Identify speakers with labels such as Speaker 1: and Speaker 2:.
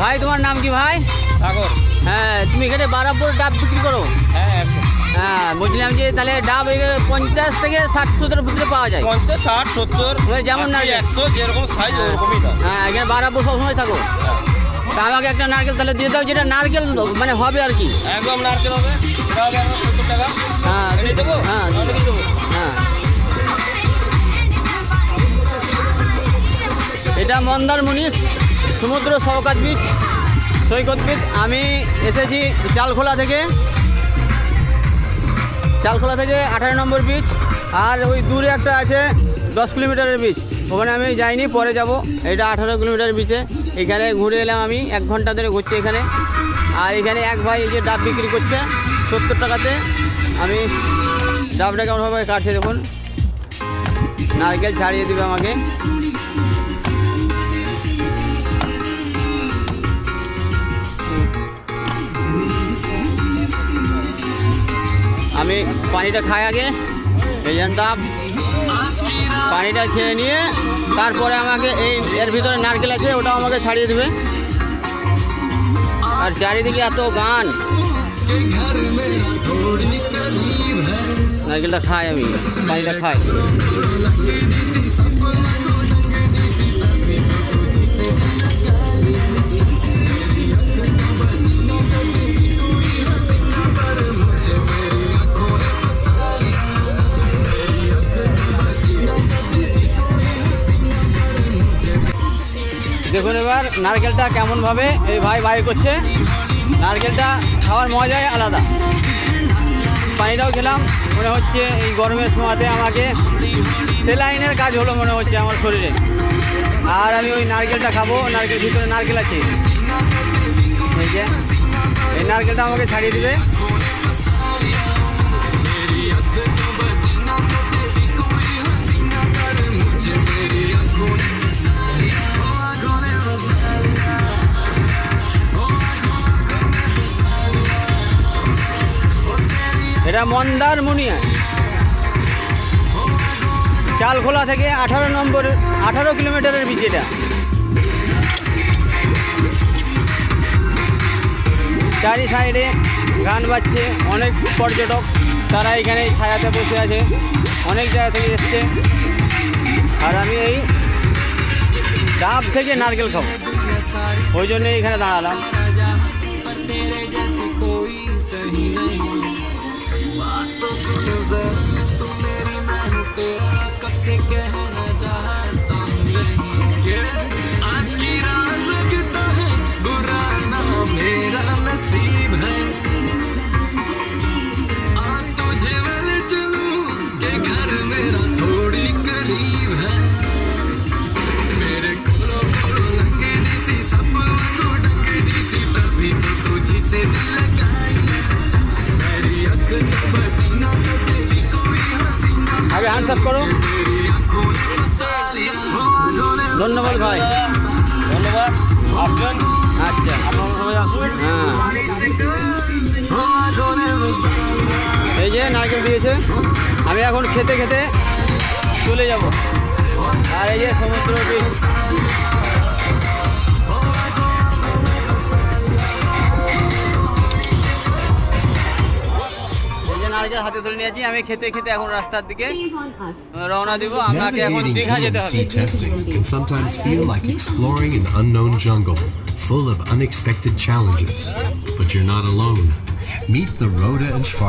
Speaker 1: ভাই তোমার নাম কি ভাই?
Speaker 2: সাগর।
Speaker 1: হ্যাঁ তুমি এখানে বারাপুর ডাব বিক্রি করো?
Speaker 2: হ্যাঁ
Speaker 1: হ্যাঁ বলছিলাম যে তাহলে ডাব পঞ্চাশ থেকে ষাট সত্তর ভিতরে পাওয়া যায়।
Speaker 2: পঞ্চাশ ষাট সত্তর
Speaker 1: যেমন নারকেল।
Speaker 2: একশো যেরকম সাইজ ওরকমই দাম।
Speaker 1: হ্যাঁ এখানে বারাপুর সবসময় থাকো। তা আমাকে একটা নারকেল তাহলে দিয়ে দাও যেটা নারকেল মানে হবে আর কি।
Speaker 2: একদম নারকেল হবে। টাকা।
Speaker 1: হ্যাঁ।
Speaker 2: দেবো?
Speaker 1: হ্যাঁ
Speaker 2: দেবো।
Speaker 1: হ্যাঁ। এটা মন্দারমণি। সমুদ্র সৌকাত বিচ, সৈকত বিচ। আমি এসেছি চালখোলা থেকে। চালখোলা থেকে আঠারো নম্বর বিচ, আর ওই দূরে একটা আছে দশ কিলোমিটারের বিচ। ওখানে আমি যাইনি, পরে যাব। এটা আঠারো কিলোমিটার বিচে। এখানে ঘুরে এলাম আমি, এক ঘণ্টা ধরে ঘুরছি এখানে। আর এখানে এক ভাই এই যে ডাব বিক্রি করছে সত্তর টাকাতে। আমি ডাবটা কেমনভাবে কাটছে দেখুন নারকেল ছাড়িয়ে দেবে আমাকে। আমি পানিটা খাই আগে এই পানিটা খেয়ে নিয়ে তারপরে আমাকে এই এর ভিতরে নারকেল আছে ওটাও আমাকে ছাড়িয়ে দেবে আর চারিদিকে এত গান নারকেলটা খাই আমি পানিটা খাই দেখুন এবার, নারকেলটা কেমনভাবে এই ভাই ভাই করছে। নারকেলটা খাওয়ার মজাই আলাদা। পানিটাও খেলাম, মনে হচ্ছে এই গরমের সময়তে আমাকে সেলাইনের কাজ হলো মনে হচ্ছে আমার শরীরে। আর আমি ওই নারকেলটা খাব, নারকেল ভিতরে নারকেল আছে। এই এই নারকেলটা আমাকে ছাড়িয়ে দিবে। এটা মন্দার মন্দারমণিয়া চালখোলা থেকে আঠারো নম্বর, আঠারো কিলোমিটারের বিচ এটা। চারি সাইডে গান বাজছে, অনেক পর্যটক তারা এখানে ছায়াতে বসে আছে, অনেক জায়গা থেকে এসছে। আর আমি এই ডাব থেকে নারকেল খাব। ওই জন্য এখানে দাঁড়ালাম।
Speaker 3: बात तो सुन जरा तू मेरी मैं हूँ तेरा कब से कह
Speaker 1: আগে হ্যান্ডস আপ করো। ধন্যবাদ ভাই।
Speaker 2: ধন্যবাদ। আসবেন?
Speaker 1: আচ্ছা।
Speaker 2: আপনারা সবাই আসবেন
Speaker 1: হ্যাঁ। এই যে নারকেল দিয়েছে। আমি এখন খেতে খেতে চলে যাব। আর এই যে সমুদ্র নারকেল হাতে ধরে নিয়েছি আমি খেতে খেতে এখন রাস্তার দিকে রওনা দিব আমাকে এখন দীঘা যেতে হবে
Speaker 4: can sometimes feel like exploring an unknown jungle, full of unexpected challenges. But you're not alone. Meet the Rhoda and Schwarz.